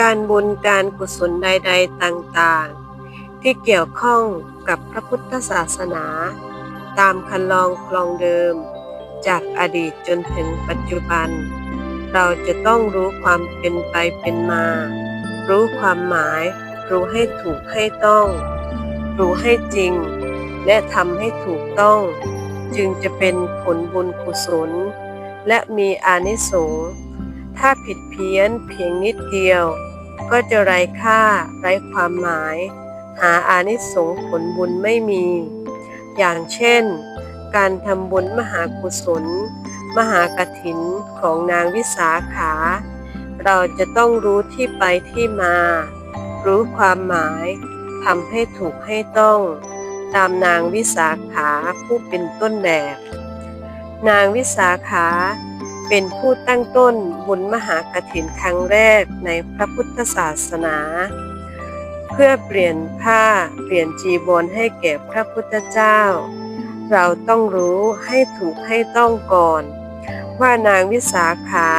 การบุญการกุศลใด ๆ ต่างๆ ที่เกี่ยวข้องกับพระพุทธศาสนา ตามคันลองคลองเดิม จากอดีตจนถึงปัจจุบัน เราจะต้องรู้ความเป็นไปเป็นมา รู้ความหมาย รู้ให้ถูกให้ต้อง รู้ให้จริง และทำให้ถูกต้อง จึงจะเป็นผลบุญกุศล และมีอานิสงส์ ถ้าผิดเพี้ยนเพียงนิดเดียว ก็จะไร้ค่าไร้ความหมาย หาอานิสงส์ผลบุญไม่มี อย่างเช่น การทำบุญมหากุศล มหากถินของนางวิสาขา เราจะต้องรู้ที่ไปที่มา รู้ความหมายทำให้ถูกให้ต้อง ตามนางวิสาขาผู้เป็นต้นแบบ นางวิสาขา เป็นผู้ตั้งต้นบุญมหากถินครั้งแรกในพระพุทธศาสนา เพื่อเปลี่ยนผ้าเปลี่ยนจีบรให้แก่พระพุทธเจ้า เราต้องรู้ให้ถูกให้ต้องก่อน ว่านางวิสาขา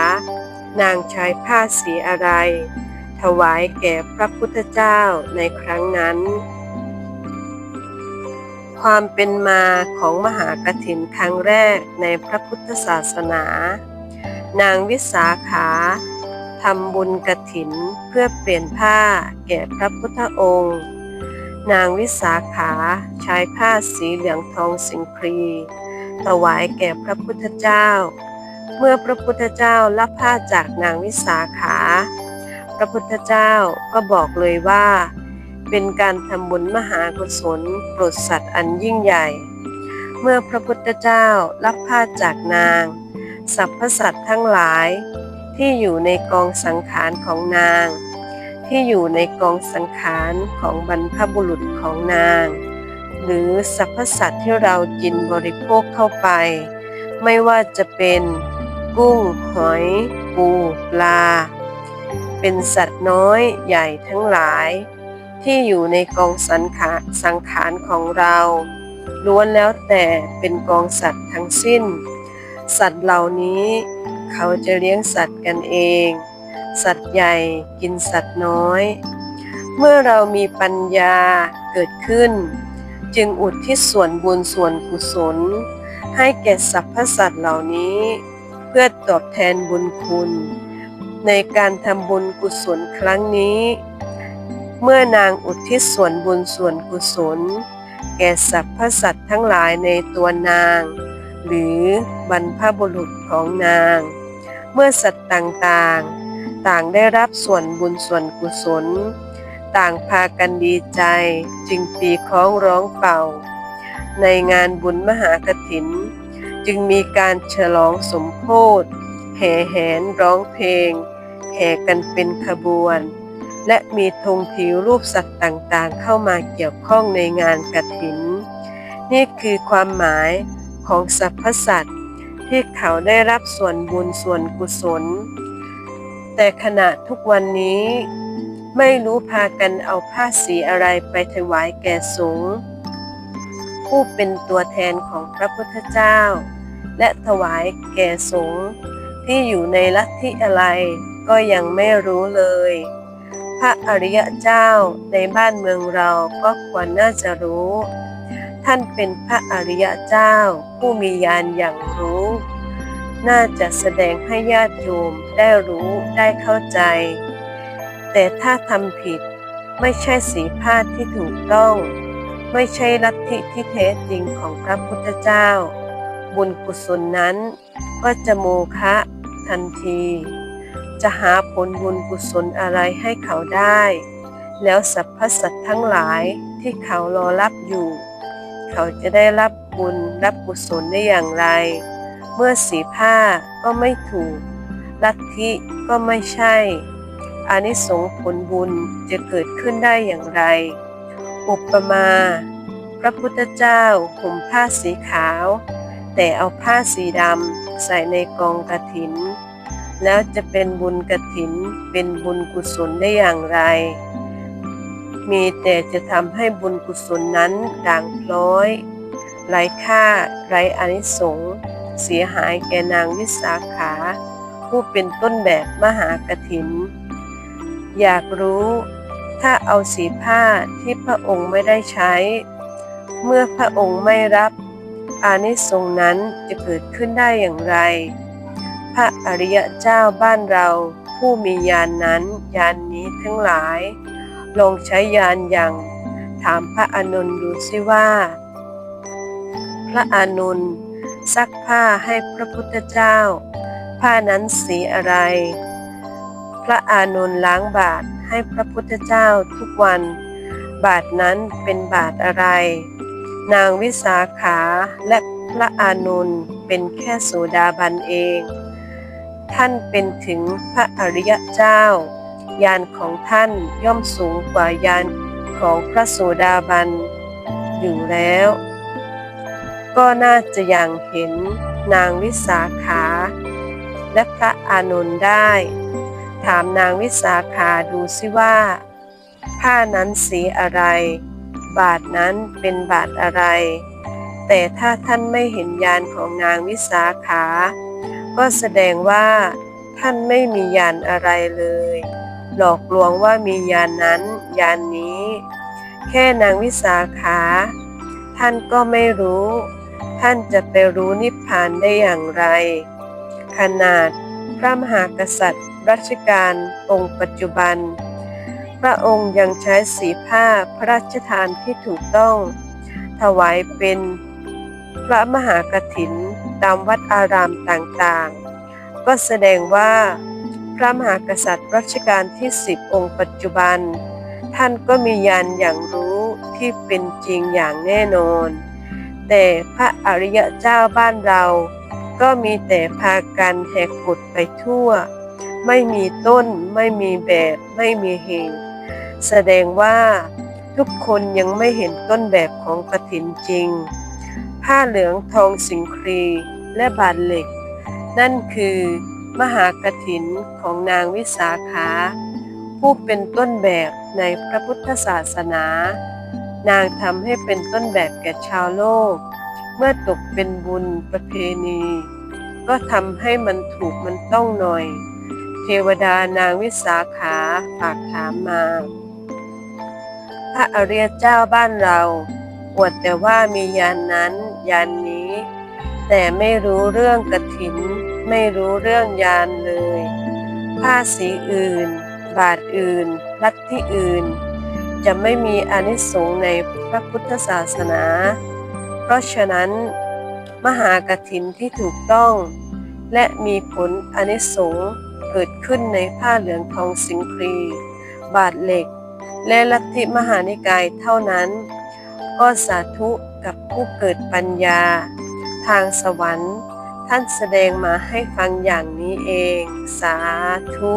นางใช้ผ้าสีอะไร ถวายแก่พระพุทธเจ้าในครั้งนั้น ความเป็นมาของมหากถินครั้งแรกในพระพุทธศาสนา นางวิสาขาทำบุญกระถินเพื่อเปลี่ยนผ้าแก่พระพุทธองค์ นางวิสาขาใช้ผ้าสีเหลืองทองสิงครี ถวายแก่พระพุทธเจ้า เมื่อพระพุทธเจ้ารับผ้าจากนางวิสาขา พระพุทธเจ้าก็บอกเลยว่า เป็นการทำบุญมหากุศลโปรดสัตว์อันยิ่งใหญ่ เมื่อพระพุทธเจ้ารับผ้าจากนาง สรรพสัตว์ทั้งหลาย ที่อยู่ในกองสังขารของนาง ที่อยู่ในกองสังขารของบรรพบุรุษของนาง หรือสรรพสัตว์ที่เรากินบริโภคเข้าไป ไม่ว่าจะเป็นกุ้ง หอย ปู ปลา เป็นสัตว์น้อยใหญ่ทั้งหลาย ที่อยู่ในกองสังขารสังขารของเราล้วนแล้วแต่เป็นกองสัตว์ทั้งสิ้น สัตว์เหล่านี้ เขาจะเลี้ยงสัตว์กันเอง สัตว์ใหญ่กินสัตว์น้อย เมื่อเรามีปัญญาเกิดขึ้น จึงอุดทิศส่วนบุญส่วนกุศล ให้แก่สรรพสัตว์เหล่านี้ เพื่อตอบแทนบุญคุณ ในการทำบุญกุศลครั้งนี้ เมื่อนางอุทิศส่วนบุญส่วนกุศล แก่สรรพสัตว์ทั้งหลายในตัวนาง หรือบรรพบุรุษของนาง เมื่อสัตว์ต่างๆ ต่างได้รับส่วนบุญส่วนกุศล ต่างพากันดีใจจึงตีคล้องร้องเป่า ในงานบุญมหากถิน จึงมีการฉลองสมโพธิแห่แหนร้องเพลง แห่กันเป็นขบวน และมีธงผิวรูปสัตว์ต่างๆ เข้ามาเกี่ยวข้องในงานกถิน นี่คือความหมาย ของสรรพสัตว์ที่เขาได้รับส่วนบุญส่วนกุศล แต่ขณะทุกวันนี้ ไม่รู้พากันเอาผ้าสีอะไรไปถวายแก่สงฆ์ผู้เป็นตัวแทนของพระพุทธเจ้า และถวายแก่สงฆ์ที่อยู่ในลัทธิอะไรก็ยังไม่รู้เลย พระอริยเจ้าในบ้านเมืองเราก็ควรน่าจะรู้ ท่านเป็นพระอริยเจ้า ผู้มีญาณอย่างรู้ น่าจะแสดงให้ญาติโยมได้รู้ได้เข้าใจ แต่ถ้าทำผิดไม่ใช่สีผ้าที่ถูกต้อง ไม่ใช่ลัทธิที่แท้จริงของพระพุทธเจ้า บุญกุศลนั้น ก็จะโมฆะทันที จะหาผลบุญกุศลอะไรให้เขาได้ แล้วสรรพสัตว์ทั้งหลายที่เขารอรับอยู่ เขาจะได้รับบุญรับกุศลได้อย่างไร เมื่อสีผ้าก็ไม่ถูก ลัทธิก็ไม่ใช่อานิสงส์ผลบุญจะเกิดขึ้นได้อย่างไร อุปมา พระพุทธเจ้าห่มผ้าสีขาว แต่เอาผ้าสีดำใส่ในกองกฐิน แล้วจะเป็นบุญกฐินเป็นบุญกุศลได้อย่างไร มีแต่จะทำให้บุญกุศลนั้นด่างพร้อยไร้ค่าไร้อานิสงส์เสียหายแก่นางวิสาขา ผู้เป็นต้นแบบมหากถิน อยากรู้ ถ้าเอาสีผ้าที่พระองค์ไม่ได้ใช้ เมื่อพระองค์ไม่รับอานิสงส์นั้นจะเกิดขึ้นได้อย่างไร พระอริยเจ้าบ้านเราผู้มียานนั้นยานนี้ทั้งหลาย ลองใช้ยานอย่างถามพระอานนท์ดูสิว่า พระอานนท์ซักผ้าให้พระพุทธเจ้า ผ้านั้นสีอะไร พระอานนท์ล้างบาทให้พระพุทธเจ้าทุกวัน บาทนั้นเป็นบาทอะไร นางวิสาขาและพระอานนท์เป็นแค่โสดาบันเอง ท่านเป็นถึงพระอริยเจ้า ยานของท่านย่อมสูงกว่ายานของพระโสดาบันอยู่แล้ว ก็น่าจะอย่างเห็นนางวิสาขา และพระอานนท์ได้ ถามนางวิสาขาดูสิว่า ผ้านั้นสีอะไร บาทนั้นเป็นบาทอะไร แต่ถ้าท่านไม่เห็นยานของนางวิสาขา ก็แสดงว่าท่านไม่มียานอะไรเลย หลอกลวงว่ามียานนั้นยานนี้ แค่นางวิสาขา ท่านก็ไม่รู้ ท่านจะไปรู้นิพพานได้อย่างไร ขนาดพระมหากษัตริย์รัชกาลองค์ปัจจุบัน พระองค์ยังใช้สีผ้าพระราชทานที่ถูกต้อง ถวายเป็นพระมหากถินตามวัดอารามต่างๆ ก็แสดงว่า พระมหากษัตริย์รัชกาลที่สิบองค์ปัจจุบัน ท่านก็มียานอย่างรู้ที่เป็นจริงอย่างแน่นอน แต่พระอริยะเจ้าบ้านเรา ก็มีแต่พากันแหกกฎไปทั่ว ไม่มีต้นไม่มีแบบไม่มีเหตุแสดงว่าทุกคนยังไม่เห็นต้นแบบของกฐินจริง ผ้าเหลืองทองสิงครีและบาทเหล็ก นั่นคือ มหากฐินของนางวิสาขา ผู้เป็นต้นแบบในพระพุทธศาสนา นางทำให้เป็นต้นแบบแก่ชาวโลก เมื่อตกเป็นบุญประเพณี ก็ทำให้มันถูกมันต้องหน่อย เทวดานางวิสาขาฝากถามมา พระอริยเจ้าบ้านเราอวดแต่ว่ามียานนั้นยานนี้ แต่ไม่รู้เรื่องกระถิน ไม่รู้เรื่องยานเลย ผ้าสีอื่น บาทอื่น ลัทธิอื่น จะไม่มีอนิสงส์ในพระพุทธศาสนา เพราะฉะนั้น มหากถินที่ถูกต้อง และมีผลอนิสงส์เกิดขึ้นในผ้าเหลืองทองสิงครี บาทเหล็ก และลัทธิมหานิกายเท่านั้น ก็สาธุกับผู้เกิดปัญญา ทางสวรรค์ ท่านแสดงมาให้ฟังอย่างนี้เอง สาธุ